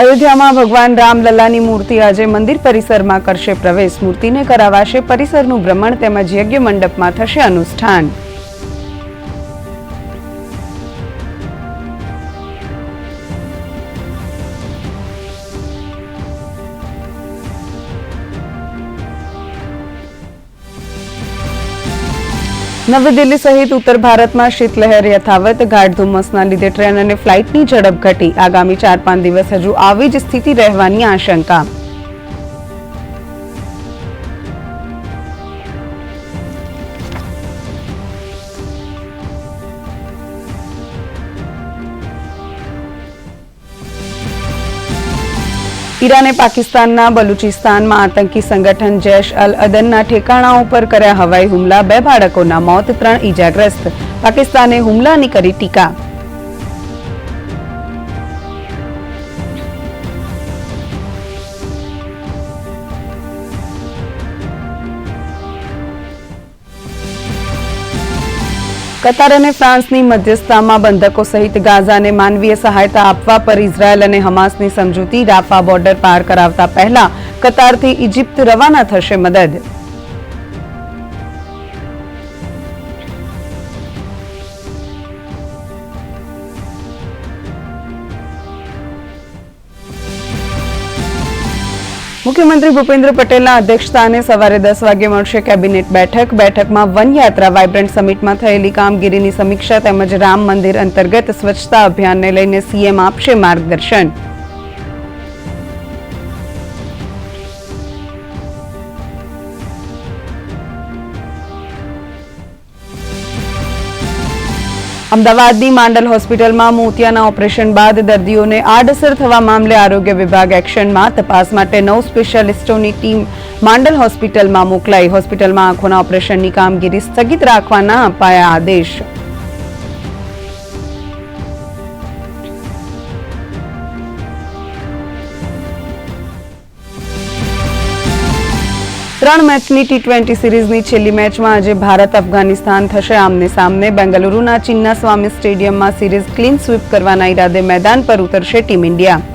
અયોધ્યામાં ભગવાન રામલલ્લાની મૂર્તિ આજે મંદિર પરિસરમાં કરશે પ્રવેશ. મૂર્તિને કરાવાશે પરિસરનું ભ્રમણ તેમજ યજ્ઞ મંડપમાં થશે અનુષ્ઠાન. નવી દિલ્હી સહિત ઉત્તર ભારતમાં શીતલહેર યથાવત, ગાઢ ધુમ્મસના લીધે ટ્રેન અને ફ્લાઇટની ઝડપ ઘટી. આગામી ચાર પાંચ દિવસ હજુ આવી જ સ્થિતિ રહેવાની આશંકા. ઈરાને પાકિસ્તાનના બલુચિસ્તાનમાં આતંકી સંગઠન જૈશ અલ અદનના ઠેકાણાઓ પર કર્યા હવાઈ હુમલા. બે બાળકોના મોત, ત્રણ ઈજાગ્રસ્ત. પાકિસ્તાને હુમલાની કરી ટીકા. કતાર અને ફ્રાન્સની મધ્યસ્થતામાં બંધકો સહિત ગાઝાને માનવીય સહાયતા આપવા પર ઇઝરાયલ અને હમાસની સમજૂતી રાફા બોર્ડર પાર કરાવતા પહેલા કતારથી ઇજિપ્ત રવાના થશે મદદ. મુખ્યમંત્રી ભૂપેન્દ્ર પટેલના અધ્યક્ષસ્થાને સવારે દસ વાગે મળશે કેબિનેટ બેઠક. બેઠકમાં વનયાત્રા વાઇબ્રન્ટ સમિટમાં થયેલી કામગીરીની સમીક્ષા તેમજ રામ મંદિર અંતર્ગત સ્વચ્છતા અભિયાનને લઈને સીએમ આપશે માર્ગદર્શન. અમદાવાદની માંડલ હોસ્પિટલમાં મોતિયાના ઓપરેશન બાદ દર્દીઓને આડઅસર થવા મામલે આરોગ્ય વિભાગ એક્શનમાં તપાસ માટે નવ સ્પેશિયાલિસ્ટોની ટીમ માંડલ હોસ્પિટલમાં મોકલાઈ. હોસ્પિટલમાં આંખોના ઓપરેશનની કામગીરી સ્થગિત રાખવાના અપાયા આદેશ. ત્રણ મેચની ટી ટ્વેન્ટી સિરીઝની છેલ્લી મેચમાં આજે ભારત અફઘાનિસ્તાન થશે આમને સામને. બેંગલુરુના ચિન્ના સ્વામી સ્ટેડિયમમાં સિરીઝ ક્લીન સ્વીપ કરવાના ઈરાદે મેદાન પર ઉતરશે ટીમ ઇન્ડિયા.